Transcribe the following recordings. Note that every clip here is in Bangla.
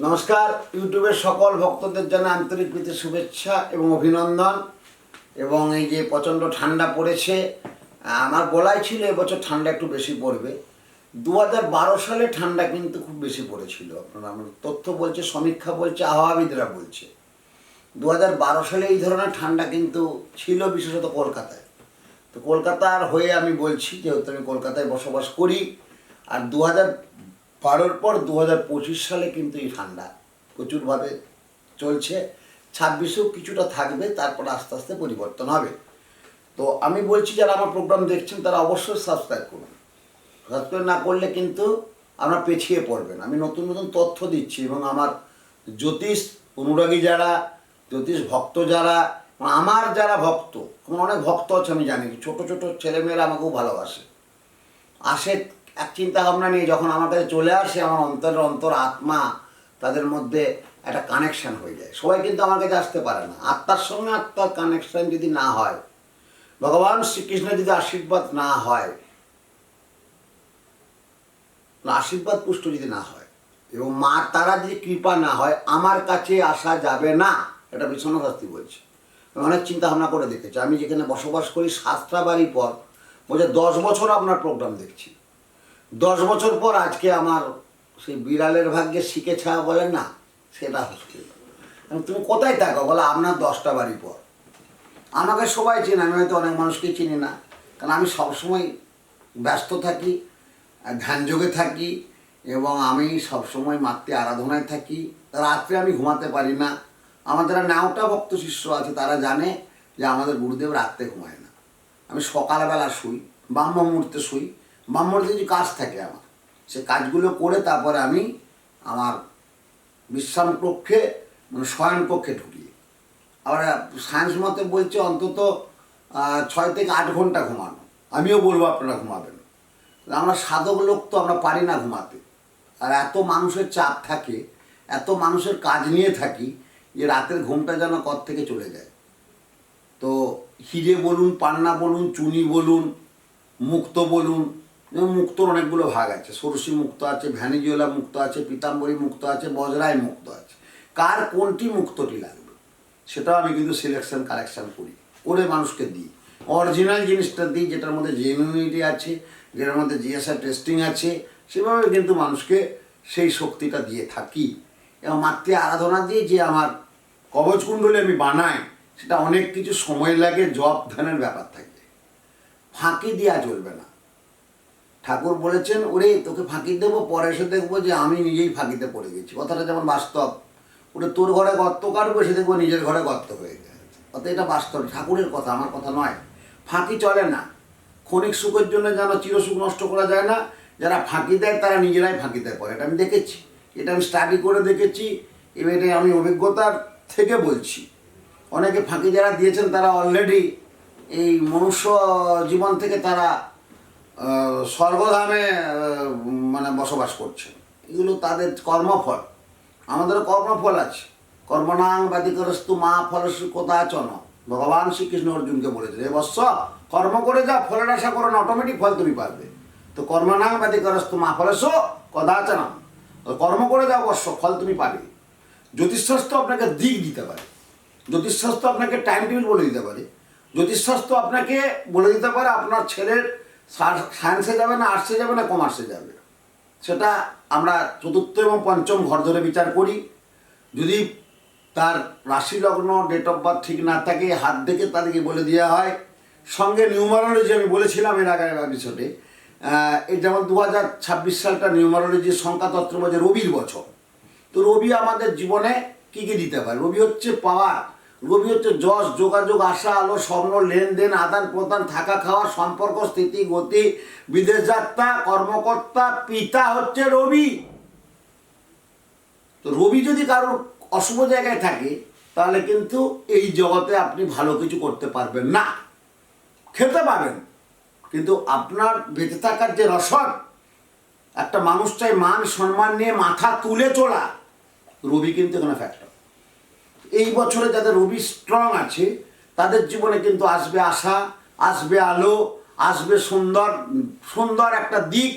নমস্কার, ইউটিউবের সকল ভক্তদের জানা আন্তরিক প্রীতি, শুভেচ্ছা এবং অভিনন্দন। এবং এই যে প্রচণ্ড ঠান্ডা পড়েছে আমার বলাই ছিল, এবছর ঠান্ডা একটু বেশি পড়বে। দু হাজার বারো সালে ঠান্ডা কিন্তু খুব বেশি পড়েছিল। আপনারা আমার তথ্য বলছে, সমীক্ষা বলছে আবহাওয়াবিদরা বলছে। দু হাজার বারো সালে এই ধরনের ঠান্ডা কিন্তু ছিল বিশেষত কলকাতায়। তো কলকাতার হয়ে আমি বলছি, যেহেতু আমি কলকাতায় বসবাস করি, আর দু হাজার বারোর পর দু হাজার পঁচিশ সালে কিন্তু এই ঠান্ডা প্রচুরভাবে চলছে। ছাব্বিশেও কিছুটা থাকবে, তারপর আস্তে আস্তে পরিবর্তন হবে। তো আমি বলছি, যারা আমার প্রোগ্রাম দেখছেন, তারা অবশ্যই সাবস্ক্রাইব করুন। সাবস্ক্রাইব না করলে কিন্তু আমরা পেছিয়ে পড়বেন আমি নতুন নতুন তথ্য দিচ্ছি এবং আমার জ্যোতিষ অনুরাগী যারা, জ্যোতিষ ভক্ত যারা আমার যারা ভক্ত, আমার অনেক ভক্ত আছে আমি জানি, ছোট ছোট ছেলেমেয়েরা আমাকেও ভালোবাসে। আসে এক চিন্তা ভাবনা নিয়ে যখন আমার কাছে চলে আসে আমার অন্তরের অন্তর আত্মা, তাদের মধ্যে একটা কানেকশান হয়ে যায়। সবাই কিন্তু আমার কাছে আসতে পারে না। আত্মার সঙ্গে আত্মার কানেকশন যদি না হয়, ভগবান শ্রীকৃষ্ণের যদি আশীর্বাদ না হয়, আশীর্বাদ পুষ্ট যদি না হয়, এবং মা, তারা যদি কৃপা না হয়, আমার কাছে আসা যাবে না, এটা বিশ্বনাথ শাস্ত্রী বলছে। আমি অনেক চিন্তা ভাবনা করে দেখেছি। আমি যেখানে বসবাস করি সাতটা বাড়ি পর, বলছে দশ বছর আপনার প্রোগ্রাম দেখছি। দশ বছর পর আজকে আমার সেই বিড়ালের ভাগ্যে শিখে ছায়া বলে, না, সেটা হচ্ছে তুমি কোথায় থাকো? বলে, আপনার দশটা বাড়ি পর। আমাকে সবাই চেনে, আমি হয়তো অনেক মানুষকে চিনি না, কারণ আমি সবসময় ব্যস্ত থাকি আর ধ্যানযোগে থাকি এবং আমি সবসময় মাতৃ আরাধনায় থাকি। রাত্রে আমি ঘুমাতে পারি না। আমার যারা নাওটা ভক্ত শিষ্য আছে, তারা জানে যে আমাদের গুরুদেব রাত্রে ঘুমায় না। আমি সকালবেলা শুই ব্রাহ্ম মুহূর্তে শুই। মুহূর্তে কিছু কাজ থাকে আমার, সে কাজগুলো করে তারপরে আমি আমার বিশ্রাম কক্ষে মানে শয়ন কক্ষে ঢুকি। আবার সায়েন্স মতে বলছে অন্তত ছয় থেকে আট ঘণ্টা ঘুমানো। আমিও বলব আপনারা ঘুমাবেন। আমরা সাধক লোক তো আমরা পারি না ঘুমাতে। আর এত মানুষের চাপ থাকে, এত মানুষের কাজ নিয়ে থাকি যে রাতের ঘুমটা যেন কর থেকে চলে যায়। তো হিরে বলুন, পান্না বলুন, চুনি বলুন, মুক্ত বলুন যেমন মুক্তর অনেকগুলো ভাগ আছে। সরষি মুক্ত আছে ভ্যানিজিওলা মুক্ত আছে, পিতাম্বরী মুক্ত আছে, বজরাই মুক্ত আছে। কার কোনটি মুক্তটি লাগবে? সেটাও আমি কিন্তু সিলেকশন কালেকশন করি। করে মানুষকে দিই। অরিজিনাল জিনিসটা দিই, যেটার মধ্যে জেনুইনিটি আছে, যেটার মধ্যে জিএসআর টেস্টিং আছে, সেভাবে কিন্তু মানুষকে সেই শক্তিটা দিয়ে থাকি। এবং মাতৃ আরাধনা দিয়ে যে আমার কবচ কুণ্ডলী আমি বানাই, সেটা অনেক কিছু সময় লাগে জব ধ্যানের ব্যাপার থাকে। ফাঁকি দেওয়া চলবে না। ঠাকুর বলেছেন, ওরে, তোকে ফাঁকি দেবো, পরে এসে দেখব যে আমি নিজেই ফাঁকিতে পড়ে গেছি। কথাটা যেমন বাস্তব, ওটা তোর ঘরে গর্ত কাটবো, সে দেখব নিজের ঘরে গর্ত হয়ে গেছে। অর্থাৎ এটা বাস্তব, ঠাকুরের কথা, আমার কথা নয়। ফাঁকি চলে না। ক্ষণিক সুখের জন্য যেন চিরসুখ নষ্ট করা যায় না। যারা ফাঁকি দেয়, তারা নিজেরাই ফাঁকিতে পড়ে। এটা আমি দেখেছি। এটা আমি স্টাডি করে দেখেছি। এবং এটা আমি অভিজ্ঞতার থেকে বলছি। অনেকে ফাঁকি যারা দিয়েছেন, তারা অলরেডি এই মনুষ্য জীবন থেকে তারা স্বর্গধামে মানে বসবাস করছে। এগুলো তাদের কর্মফল। আমাদেরও কর্মফল আছে। কর্মনাং বাদিকরস্তু মা ফলস্য কোথাচন ভগবান শ্রীকৃষ্ণ অর্জুনকে বলেছেন এ বৎস, কর্ম করে যা, ফলের আশা করো না অটোমেটিক ফল তুমি পারবে তো কর্মনাং বাদিকরস্তু মা ফলস্য কদাচনম কর্ম করে যাও বৎস, ফল তুমি পাবে। জ্যোতিষশাস্ত্র আপনাকে দিক দিতে পারে। জ্যোতিষশাস্ত্র আপনাকে টাইম টেবিল বলে দিতে পারে। জ্যোতিষশাস্ত্র আপনাকে বলে দিতে পারে, আপনার ছেলের সায়েন্সে যাবে না আর্টসে যাবে না কমার্সে যাবে। সেটা আমরা চতুর্থ এবং পঞ্চম ঘর ধরে বিচার করি। যদি তার রাশি লগ্ন ডেট অফ বার্থ ঠিক না থাকে, হাত দেখে তাদেরকে বলে দেওয়া হয়। সঙ্গে নিউমারোলজি আমি বলেছিলাম এর আগে এপিসোডে এই যেমন দু হাজার ছাব্বিশ সালটা নিউমারোলজি সংখ্যাতত্ত্ব বলছে রবির বছর। তো রবি আমাদের জীবনে কি কী দিতে পারে? রবি হচ্ছে পাওয়ার রবি হচ্ছে যশ, যোগাযোগ, আশা, আলো, স্বপ্ন, লেনদেন, আদান প্রদান, থাকা খাওয়া, সম্পর্ক, স্থিতি, গতি বিদেশ যাত্রা কর্মকর্তা, পিতা হচ্ছে রবি। তো রবি যদি কারোর অশুভ জায়গায় থাকে, তাহলে কিন্তু এই জগতে আপনি ভালো কিছু করতে পারবেন না। খেতে পারবেন, কিন্তু আপনার বেঁচে থাকার যে রসদ, একটা মানুষ চাই মান, সম্মান নিয়ে মাথা তুলে চলা, রবি কিন্তু এখানে ফ্যাক্টর এই বছরে যাদের রবি স্ট্রং আছে, তাদের জীবনে কিন্তু আসবে আশা, আসবে আলো, আসবে সুন্দর সুন্দর একটা দিক,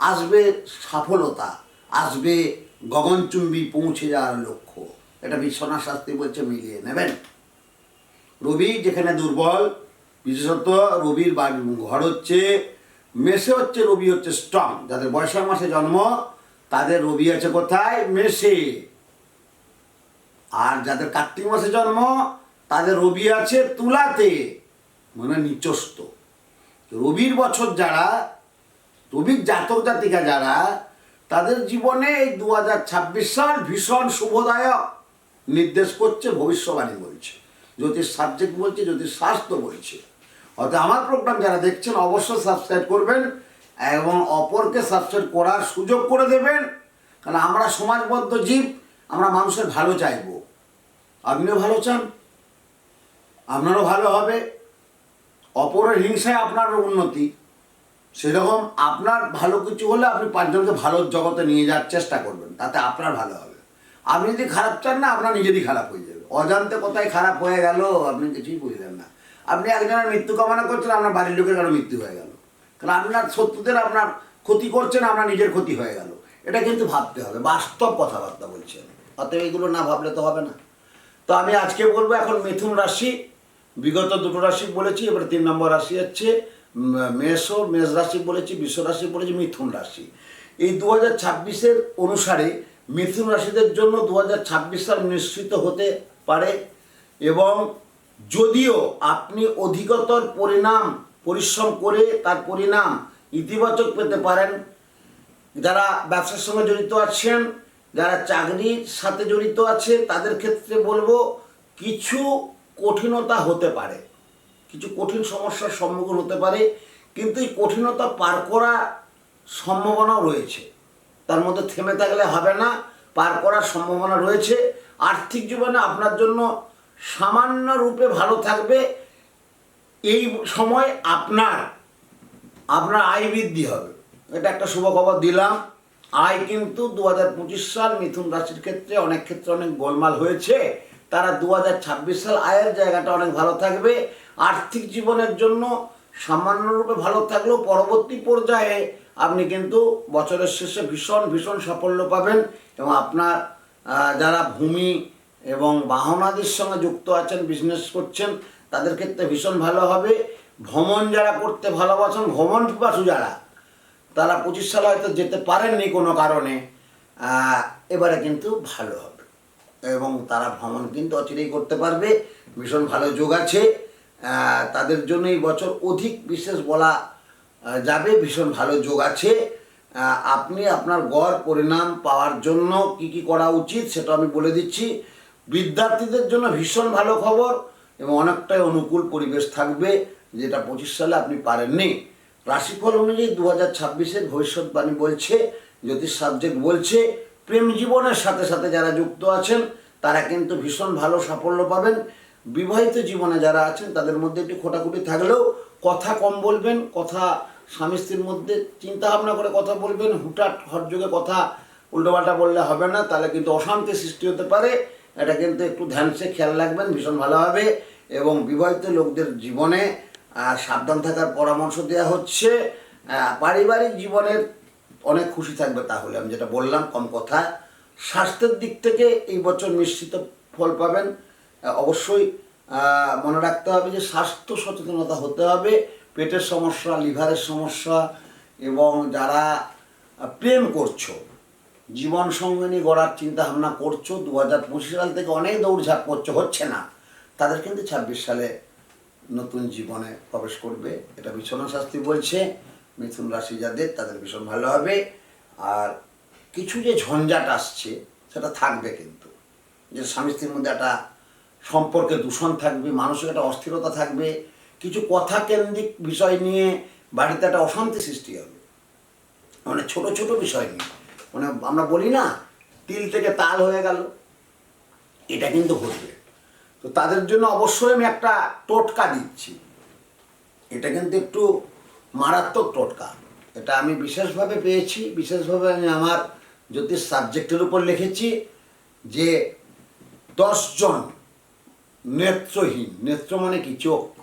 আসবে সফলতা, আসবে গগনচুম্বী পৌঁছে যাওয়ার লক্ষ্য। এটা বিশ্বনাথ শাস্ত্রী বলছে, মিলিয়ে নেবেন। রবি যেখানে দুর্বল, বিশেষত রবির ঘর হচ্ছে, মেসে হচ্ছে, রবি হচ্ছে স্ট্রং যাদের বৈশাখ মাসে জন্ম, তাদের রবি আছে কোথায়? মেসে। আর যাদের কার্তিক মাসে জন্ম, তাদের রবি আছে তুলাতে। মানে নিচস্ত রবির বছর যারা, রবির জাতক জাতিকা যারা, তাদের জীবনে এই দু হাজার ছাব্বিশ সাল ভীষণ শুভদায়ক নির্দেশ করছে, ভবিষ্যবাণী বলছে। জ্যোতিষ সাবজেক্ট বলছে, জ্যোতিষ শাস্ত্র বলছে। অর্থাৎ আমার প্রোগ্রাম যারা দেখছেন, অবশ্যই সাবস্ক্রাইব করবেন এবং অপরকে সাবস্ক্রাইব করার সুযোগ করে দেবেন। কারণ আমরা সমাজবদ্ধ জীব, আমরা মানুষের ভালো চাইব। আপনিও ভালো চান, আপনারও ভালো হবে। অপরের হিংসায় আপনার উন্নতি। সেরকম আপনার ভালো কিছু হলে আপনি পাঁচজনকে ভালো জগতে নিয়ে যাওয়ার চেষ্টা করবেন, তাতে আপনার ভালো হবে। আপনি যদি খারাপ চান না, আপনার নিজেরই খারাপ হয়ে যাবে। অজান্তে কোথায় খারাপ হয়ে গেল, আপনি কিছুই বুঝলেন না। আপনি একজনের মৃত্যু কামনা করছেন, আপনার বাড়ির লোকের কারও মৃত্যু হয়ে গেল। কারণ আপনার শত্রুদের আপনার ক্ষতি করছেন, আপনার নিজের ক্ষতি হয়ে গেল। এটা কিন্তু ভাবতে হবে, বাস্তব কথাবার্তা বলছেন অতএব এগুলো না ভাবলে তো হবে না। তো আমি আজকে বলব, এখন মিথুন রাশি, বিগত দুটো রাশি বলেছি, এবার তিন নম্বর রাশি হচ্ছে মেষ ও মেষ রাশি বলেছি, বিশ্ব রাশি বলেছি, মিথুন রাশি। এই দু হাজার ছাব্বিশের অনুসারে মিথুন রাশিদের জন্য দু হাজার ছাব্বিশ সাল নিশ্চিত হতে পারে এবং যদিও আপনি অধিকতর পরিণাম, পরিশ্রম করে তার পরিণাম ইতিবাচক পেতে পারেন, যারা ব্যবসার সঙ্গে জড়িত আছেন যারা চাকরির সাথে জড়িত আছে, তাদের ক্ষেত্রে বলব কিছু কঠিনতা হতে পারে। কিছু কঠিন সমস্যার সম্মুখীন হতে পারে, কিন্তু এই কঠিনতা পার করা সম্ভাবনাও রয়েছে। তার মধ্যে থেমে থাকলে হবে না, পার করার সম্ভাবনা রয়েছে। আর্থিক জীবনে আপনার জন্য সামান্য রূপে ভালো থাকবে। এই সময় আপনার আপনার আয় বৃদ্ধি হবে। এটা একটা শুভ খবর দিলাম। আয় কিন্তু দু হাজার পঁচিশ সাল মিথুন রাশির ক্ষেত্রে অনেক ক্ষেত্রে অনেক গোলমাল হয়েছে। তারা দু হাজার ছাব্বিশ সাল আয়ের জায়গাটা অনেক ভালো থাকবে। আর্থিক জীবনের জন্য সামান্যরূপে ভালো থাকলেও পরবর্তী পর্যায়ে আপনি কিন্তু বছরের শেষে ভীষণ ভীষণ সাফল্য পাবেন এবং আপনার যারা ভূমি এবং বাহনাদির সঙ্গে যুক্ত আছেন বিজনেস করছেন, তাদের ক্ষেত্রে ভীষণ ভালো হবে। ভ্রমণ যারা করতে ভালোবাসেন, ভ্রমণ পিপাসু যারা তারা পঁচিশ সালে হয়তো যেতে পারেননি কোনো কারণে এবারে কিন্তু ভালো হবে। এবং তারা ভ্রমণ কিন্তু অচিরেই করতে পারবে, ভীষণ ভালো যোগ আছে তাদের জন্য এই বছর অধিক বিশেষ বলা যাবে, ভীষণ ভালো যোগ আছে। আপনি আপনার গড় পরিণাম পাওয়ার জন্য কি কি করা উচিত সেটা আমি বলে দিচ্ছি। বিদ্যার্থীদের জন্য ভীষণ ভালো খবর এবং অনেকটাই অনুকূল পরিবেশ থাকবে যেটা পঁচিশ সালে আপনি পারেননি। রাশিফল অনুযায়ী দু হাজার ছাব্বিশের ভবিষ্যৎবাণী বলছে, জ্যোতিষ সাবজেক্ট বলছে, প্রেম জীবনের সাথে সাথে যারা যুক্ত আছেন, তারা কিন্তু ভীষণ ভালো সাফল্য পাবেন। বিবাহিত জীবনে যারা আছেন, তাদের মধ্যে একটু খোটাখুটি থাকলেও কথা কম বলবেন, কথা স্বামী স্ত্রীর মধ্যে চিন্তা ভাবনা করে কথা বলবেন হুটাট হটযোগে কথা উল্টোপাল্টা বললে হবে না, তাহলে কিন্তু অশান্তি সৃষ্টি হতে পারে। এটা কিন্তু একটু ধ্যানসে খেয়াল রাখবেন, ভীষণ ভালো হবে। এবং বিবাহিত লোকদের জীবনে আহ, সাবধান থাকার পরামর্শ দেওয়া হচ্ছে পারিবারিক জীবনের অনেক খুশি থাকবে তাহলে আমি যেটা বললাম কম কথা স্বাস্থ্যের দিক থেকে এই বছর মিশ্রিত ফল পাবেন। অবশ্যই মনে রাখতে হবে যে স্বাস্থ্য সচেতনতা হতে হবে পেটের সমস্যা লিভারের সমস্যা এবং যারা প্রেম করছ জীবন সঙ্গিনী গড়ার চিন্তা ভাবনা করছ দু হাজার পঁচিশ সাল থেকে অনেক দৌড়ঝাঁপ করছ হচ্ছে না। তাদের কিন্তু ছাব্বিশ সালে নতুন জীবনে প্রবেশ করবে। এটা বিছনা শাস্তি বলছে, মিথুন রাশি যাদের, তাদের ভীষণ ভালো হবে। আর কিছু যে ঝঞ্ঝাট আসছে, সেটা থাকবে কিন্তু। যে স্বামী স্ত্রীর মধ্যে একটা সম্পর্কে দূষণ থাকবে, মানসিক একটা অস্থিরতা থাকবে, কিছু কথা কেন্দ্রিক বিষয় নিয়ে বাড়িতে একটা অশান্তি সৃষ্টি হবে। মানে ছোট ছোট বিষয় নিয়ে। মানে আমরা বলি না, তিল থেকে তাল হয়ে গেল। এটা কিন্তু ঘটবে। তো তাদের জন্য অবশ্যই আমি একটা টোটকা দিচ্ছি। এটা কিন্তু একটু মারাত্মক টোটকা। এটা আমি বিশেষভাবে পেয়েছি, বিশেষভাবে আমি আমার জ্যোতিষ সাবজেক্টের উপর লিখেছি যে দশজন নেত্রহীন, নেত্র মানে কি? চোখ।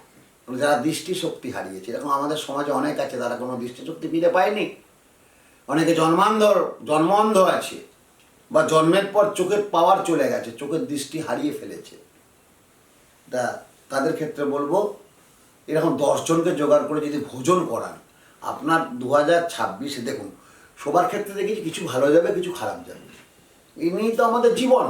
মানে যারা দৃষ্টিশক্তি হারিয়েছে। এরকম আমাদের সমাজে অনেক আছে, তারা কোনো দৃষ্টিশক্তি ফিরে পায়নি। অনেকে জন্মান্ধ জন্ম অন্ধ আছে, বা জন্মের পর চোখের পাওয়ার চলে গেছে, চোখের দৃষ্টি হারিয়ে ফেলেছে। তা তাদের ক্ষেত্রে বলব, এরকম দশজনকে জোগাড় করে যদি ভোজন করান, আপনার দু হাজার ছাব্বিশে দেখুন, সবার ক্ষেত্রে দেখেছি কিছু ভালো যাবে, কিছু খারাপ যাবে। নিয়েই তো আমাদের জীবন।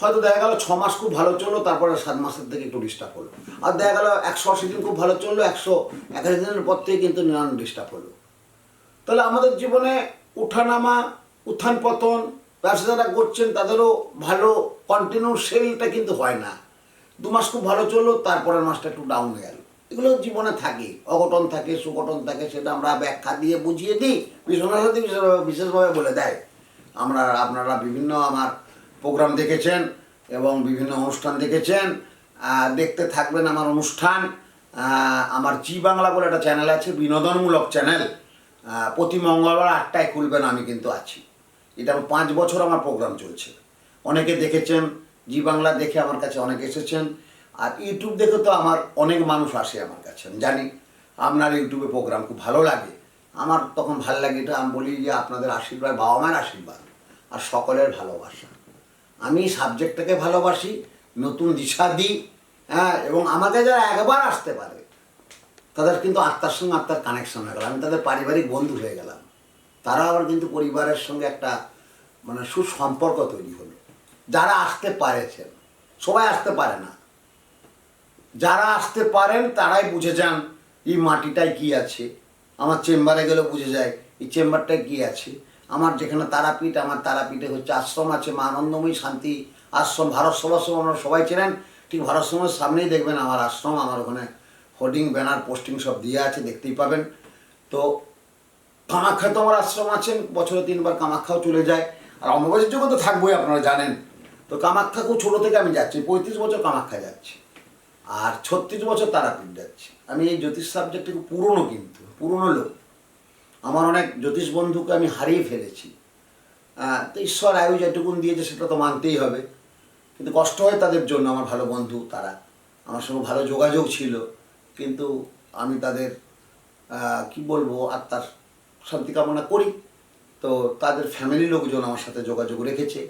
হয়তো দেখা গেল ছ মাস খুব ভালো চলল, তারপরে সাত মাসের থেকে একটু ডিস্টার্ব হলো। আর দেখা গেল একশো আশি দিন খুব ভালো চলল, একশো একাশি দিনের পর থেকে কিন্তু নিরানব্বই ডিস্টার্ব হলো। তাহলে আমাদের জীবনে উঠানামা, উত্থান পতন ব্যবসা যারা করছেন তাদেরও ভালো কন্টিনিউ সেলটা কিন্তু হয় না। দু মাস খুব ভালো চলল, তারপরের মাসটা একটু ডাউন হয়ে গেল। এগুলো জীবনে থাকে, অঘটন থাকে, সুঘটন থাকে, সেটা আমরা ব্যাখ্যা দিয়ে বুঝিয়ে দিই, বিশ্বনাথ বিশেষভাবে বলে দেয়। আমরা, আপনারা বিভিন্ন আমার প্রোগ্রাম দেখেছেন এবং বিভিন্ন অনুষ্ঠান দেখেছেন দেখতে থাকবেন আমার অনুষ্ঠান আমার জি বাংলা বলে একটা চ্যানেল আছে, বিনোদনমূলক চ্যানেল প্রতি মঙ্গলবার আটটায় খুলবেন আমি কিন্তু আছি। এটা পাঁচ বছর আমার প্রোগ্রাম চলছে। অনেকে দেখেছেন জি বাংলা দেখে আমার কাছে অনেক এসেছেন। আর ইউটিউব দেখে তো আমার অনেক মানুষ আসে আমার কাছে, আমি জানি। আপনার ইউটিউবে প্রোগ্রাম খুব ভালো লাগে। আমার তখন ভালো লাগে এটা, আমি বলি যে আপনাদের আশীর্বাদ, বাবা মায়ের আশীর্বাদ আর সকলের ভালোবাসা। আমি সাবজেক্টটাকে ভালোবাসি, নতুন দিশা দিই হ্যাঁ এবং আমাকে যারা একবার আসতে পারে, তাদের কিন্তু আত্মার সঙ্গে আত্মার কানেকশন হয়ে গেল। আমি তাদের পারিবারিক বন্ধু হয়ে গেলাম। তারা আবার কিন্তু পরিবারের সঙ্গে একটা মানে সুসম্পর্ক তৈরি হলো। যারা আসতে পারেছেন, সবাই আসতে পারে না। যারা আসতে পারেন, তারাই বুঝে যান, এই মাটিটায় কি আছে? আমার চেম্বারে গেলে বুঝে যায়, এই চেম্বারটায় কি আছে? আমার যেখানে তারাপীঠ, আমার তারাপীঠে হচ্ছে আশ্রম আছে, মা আনন্দময়ী শান্তি আশ্রম, ভারত সভাশ্রম আমরা সবাই চেনেন। ঠিক ভারত সমাজের সামনেই দেখবেন আমার আশ্রম, আমার ওখানে হোর্ডিং, ব্যানার, পোস্টিং সব দিয়ে আছে, দেখতেই পাবেন। তো কামাখ্যা তো আমার আশ্রম আছেন, বছরে তিনবার কামাখ্যাও চলে যায়। আর অমাবাসীর যুগে তো থাকবোই, আপনারা জানেন। তো কামাখ্যাকেও ছোটো থেকে আমি যাচ্ছি, পঁয়ত্রিশ বছর কামাখ্যা যাচ্ছি, আর ছত্রিশ বছর তারাপীঠ যাচ্ছি। আমি এই জ্যোতিষ সাবজেক্ট একটু পুরনো কিন্তু, পুরনো লোক। আমার অনেক জ্যোতিষ বন্ধুকে আমি হারিয়ে ফেলেছি। তো ঈশ্বর আয়ু যেটুকুন দিয়েছে সেটা তো মানতেই হবে। কিন্তু কষ্ট হয় তাদের জন্য, আমার ভালো বন্ধু, তারা আমার সঙ্গে ভালো যোগাযোগ ছিল। কিন্তু আমি তাদের কি বলব, আত্মার শান্তি কামনা করি। তো তাদের ফ্যামিলি লোকজন আমার সাথে যোগাযোগ রেখেছে।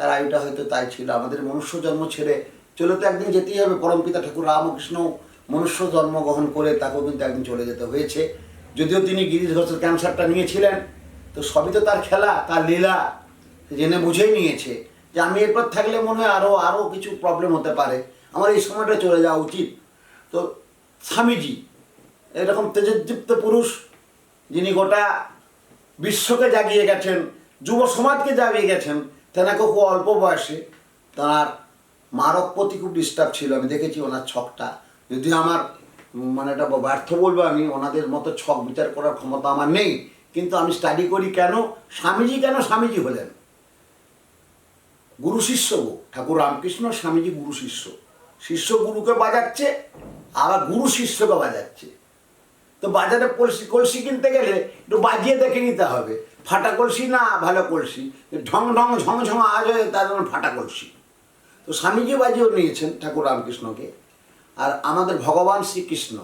তার আয়ুটা হয়তো তাই ছিল। আমাদের মনুষ্য জন্ম ছেড়ে চলে তো একদিন যেতেই হবে। পরমপিতা ঠাকুর রামকৃষ্ণ মনুষ্য জন্মগ্রহণ করে তাকেও কিন্তু একদিন চলে যেতে হয়েছে। যদিও তিনি গিরিশ ঘোষের ক্যান্সারটা নিয়েছিলেন, তো সবই তো তার খেলা, তার লীলা, জেনে বুঝেই নিয়েছে যে আমি এরপর থাকলে মনে হয় আরও আরও কিছু প্রবলেম হতে পারে। আমার এই সময়টা চলে যাওয়া উচিত। তো স্বামীজি, এরকম তেজদীপ্ত পুরুষ, যিনি গোটা বিশ্বকে জাগিয়ে গেছেন, যুব সমাজকে জাগিয়ে গেছেন তেনাকে খুব অল্প বয়সে তার মারক প্রতি খুব ডিস্টার্ব ছিল। আমি দেখেছি ওনার ছকটা। যদি আমার মানে এটা ব্যর্থ বলব আমি, ওনাদের মতো ছক বিচার করার ক্ষমতা আমার নেই। কিন্তু আমি স্টাডি করি কেন? স্বামীজি কেন স্বামীজি হলেন? গুরু শিষ্য গো। ঠাকুর রামকৃষ্ণ স্বামীজি গুরু শিষ্য। শিষ্য গুরুকে বাজাচ্ছে, আবার গুরু শিষ্যকে বাজাচ্ছে। তো বাজারে কলসি কলসি কিনতে গেলে একটু বাজিয়ে দেখে নিতে হবে। ফাটা কলসি না ভালো কলসি? ঢং ঢং ঝং ঝং আজ হয় তার জন্য ফাটা কলসি। তো স্বামীজি বাজিও নিয়েছেন ঠাকুর রামকৃষ্ণকে। আর আমাদের ভগবান শ্রীকৃষ্ণ,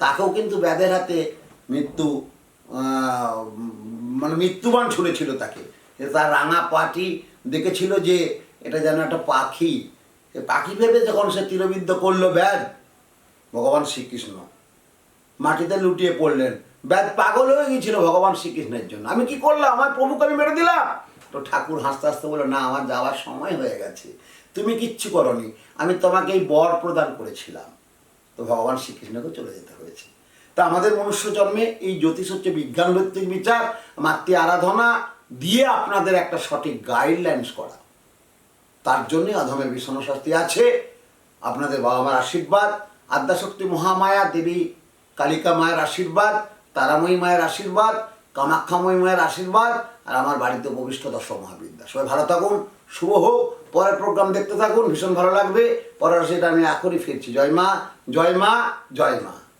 তাকেও কিন্তু ব্যাধের হাতে মৃত্যু মানে মৃত্যুবান ছুড়েছিল তাকে। তার রাঙা পাটি দেখেছিল যে এটা যেন একটা পাখি। পাখি ভেবে যখন সে তীরবিদ্ধ করল ব্যাধ ভগবান শ্রীকৃষ্ণ মাটিতে লুটিয়ে পড়লেন। ব্যাধ পাগল হয়ে গিয়েছিল ভগবান শ্রীকৃষ্ণের জন্য। আমি কি করলাম? আমার প্রভুকে আমি মেরে দিলাম? তো ঠাকুর হাসতে হাসতে বলল, না, আমার যাওয়ার সময় হয়ে গেছে। তুমি কিচ্ছু করনি। আমি তোমাকে এই বর প্রদান করেছিলাম। তো ভগবান শ্রীকৃষ্ণকে চলে যেতে হয়েছে। তা আমাদের মনুষ্য জন্মে এই জ্যোতিষ হচ্ছে বিজ্ঞান ভিত্তিক বিচার, মাতৃ আরাধনা দিয়ে আপনাদের একটা সঠিক গাইডলাইন্স করা। তার জন্যই অধমের বিষণ শাস্তি আছে। আপনাদের বাবা মার আশীর্বাদ, আদ্যাশক্তি মহামায়া, দেবী কালিকা মায়ের আশীর্বাদ তারাময়ী মায়ের আশীর্বাদ কামাক্ষাময়ী মায়ের আশীর্বাদ, আর আমার বাড়িতে উপবিষ্ট দর্শক মহাবিদ্যা সবাই ভালো থাকুন, শুভ হোক, পরের প্রোগ্রাম দেখতে থাকুন, ভীষণ ভালো লাগবে। পরের সেটা আমি এখনই ফিরছি। জয় মা জয় মা জয় মা।